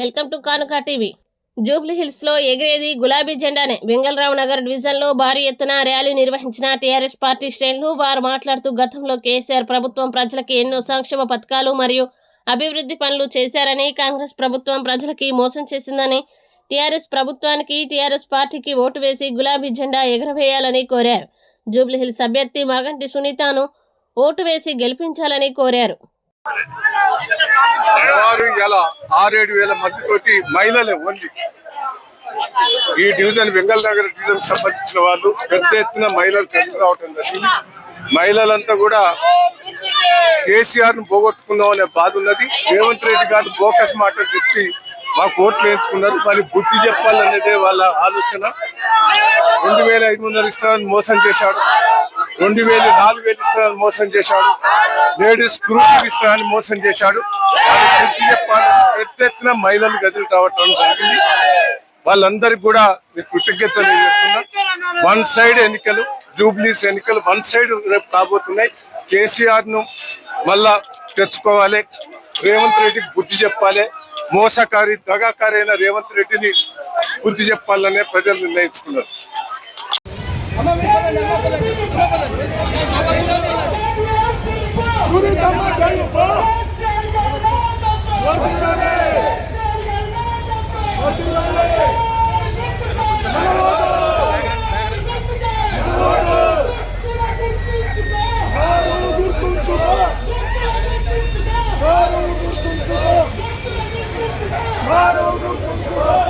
Welcome to Kanuka TV. Jubilee హిల్స్లో ఎగిరేది గులాబీ జెండానే. బెంగళరావు నగర్ డివిజన్లో భారీ ఎత్తున ర్యాలీ నిర్వహించిన టీఆర్ఎస్ పార్టీ శ్రేణులు వారు మాట్లాడుతూ గతంలో కేసీఆర్ ప్రభుత్వం ప్రజలకి ఎన్నో సంక్షేమ పథకాలు మరియు అభివృద్ధి పనులు చేశారని కాంగ్రెస్ ప్రభుత్వం ప్రజలకి మోసం చేసిందని టీఆర్ఎస్ ప్రభుత్వానికి టీఆర్ఎస్ పార్టీకి ఓటు వేసి గులాబీ జెండా ఎగరవేయాలని కోరారు. జూబ్లీ హిల్స్ అభ్యర్థి మాగంటి సునీతను ఓటు వేసి గెలిపించాలని కోరారు. సుమారు ఆరేడు వేల మంది తోటి మహిళలే ఓన్లీ. ఈ డివిజన్ వెంగళ నగర్ డివిజన్ సంబంధించిన వాళ్ళు పెద్ద ఎత్తున మహిళలు కలిసి రావటం జరిగింది. మహిళలంతా కూడా కేసీఆర్ను పోగొట్టుకున్నాం అనే బాధ ఉన్నది. రేవంత్ రెడ్డి గారు బోకస్ మాటలు చెప్పి మాకు ఓట్లు వేయించుకున్నారు. మరి బుద్ధి చెప్పాలనేదే వాళ్ళ ఆలోచన. రెండు వేల ఐదు వందలు ఇస్తానని మోసం చేశాడు. రెండు వేలు నాలుగు వేలు ఇస్తానని మోసం చేశాడు. లేడీస్ గ్రూప్ ఇస్తానని మోసం చేశాడు. పెద్ద ఎత్తున మహిళలు గదులు కావటం జరిగింది. వాళ్ళందరికి కూడా నేను కృతజ్ఞతలు చేస్తున్నా వన్ సైడ్ ఎన్నికలు జూబ్లీస్ ఎన్నికలు వన్ సైడ్ రేపు కాబోతున్నాయి. కేసీఆర్ను మళ్ళా తెచ్చుకోవాలి. రేవంత్ రెడ్డికి బుద్ధి చెప్పాలి. మోసకారి దగాకారి అయిన రేవంత్ రెడ్డిని బుద్ధి చెప్పాలనే ప్రజలు నిర్ణయించుకున్నారు. Para o grupo